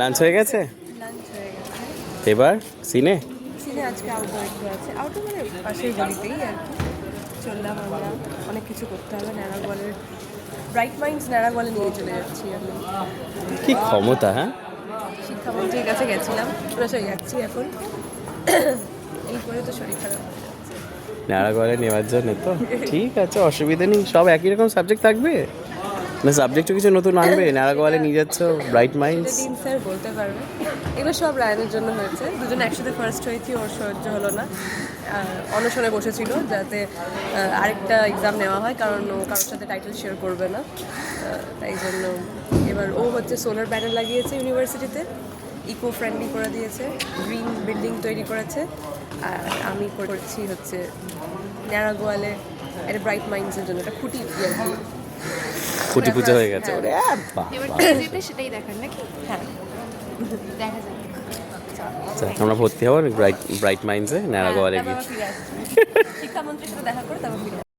Lunch হয়ে গেছে? Lunch এবার সিনে? সিনে আজকে আউটডোর একটু আছে। আউটডোর মানে পাশের গলিতেই আর কি। চললাম আমরা। অনেক কিছু করতে হবে। ন্যাড়াগোয়ালের ব্রাইট মাইন্ডস ন্যাড়াগোয়ালে নিয়ে চলে যাচ্ছি আমি কি ক্ষমতা হ্যাঁ? শিক্ষামন্ত্রীর কাছে গেছিলাম। যাচ্ছি এখন। এই করে তো শরীর খারাপ। নেওয়ার জন্য তো। ঠিক আছে অসুবিধা নেই। সব একই রকম সাবজেক্ট থাকবে? না সাবজেক্টও কিছু নতুন আনবে নাড়া গোয়ালে নিয়ে যাচ্ছ ব্রাইট মাইন্ডস দিন স্যার বলতে পারবে এগুলো সব রায়নের জন্য হয়েছে। দুজনে একসাথে ফার্স্ট হয়েছি, ওর সহ্য হলো না। অনশনে বসেছিল যাতে আরেকটা এক্সাম নেওয়া হয়, কারণ ও কারোর সাথে টাইটেল শেয়ার করবে না। তাই জন্য এবার ও হচ্ছে সোলার প্যানেল লাগিয়েছে ইউনিভার্সিটিতে ইকো ফ্রেন্ডলি করে দিয়েছে গ্রিন বিল্ডিং তৈরি করেছে। আর আমি করছি হচ্ছে ন্যাড়া গোয়ালে একটা ব্রাইট মাইন্ডসের জন্য একটা খুঁটি আর কি। পুজো হয়ে গেছে ওরে। বাহ। যেতে সেটাই দেখার নাকি? হ্যাঁ। দেখা যাবে আচ্ছা, আমরা ভর্তি হব ব্রাইট ব্রাইট মাইন্ডসে নাড়া গোয়ালে গিয়ে। শিক্ষামন্ত্রীর সাথে দেখা করে তারপর।